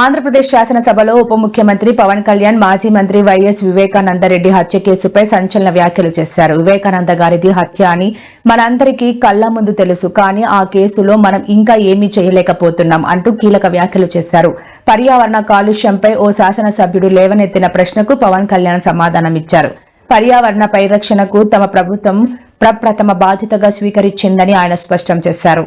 ఆంధ్రప్రదేశ్ శాసనసభలో ఉప ముఖ్యమంత్రి పవన్ కళ్యాణ్ మాజీ మంత్రి వైఎస్ వివేకానందరెడ్డి హత్య కేసుపై సంచలన వ్యాఖ్యలు చేశారు. వివేకానంద గారిది హత్య అని మనందరికీ కళ్ళ ముందు తెలుసు. కానీ ఆ కేసులో మనం ఇంకా ఏమీ చేయలేకపోతున్నాం అంటూ కీలక వ్యాఖ్యలు చేశారు. పర్యావరణ కాలుష్యంపై ఓ శాసనసభ్యుడు లేవనెత్తిన ప్రశ్నకు పవన్ కళ్యాణ్ సమాధానమిచ్చారు పర్యావరణ పరిరక్షణకు తమ ప్రభుత్వం ప్రప్రథమ బాధ్యతగా స్వీకరించిందని ఆయన స్పష్టం చేశారు.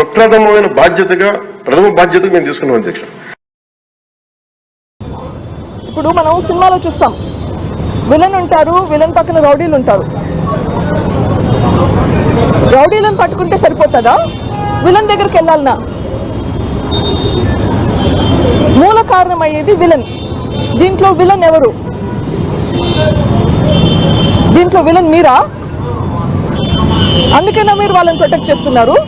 ప్రప్రథమమైన బాధ్యతగా ప్రథమ బాధ్యతగా మేము తీసుకున్నాం అధ్యక్ష. ఇప్పుడు మనం సినిమాలో చూస్తాం. విలన్ ఉంటారు విలన్ పక్కన రౌడీలు ఉంటారు. రౌడీలను పట్టుకుంటే సరిపోతుందా? విలన్ దగ్గరికి వెళ్ళాలనా? మూల కారణం అయ్యేది విలన్. దీంట్లో విలన్ ఎవరు? దీంట్లో విలన్ మీరా? అందుకైనా మీరు వాళ్ళని ప్రొటెక్ట్ చేస్తున్నారు.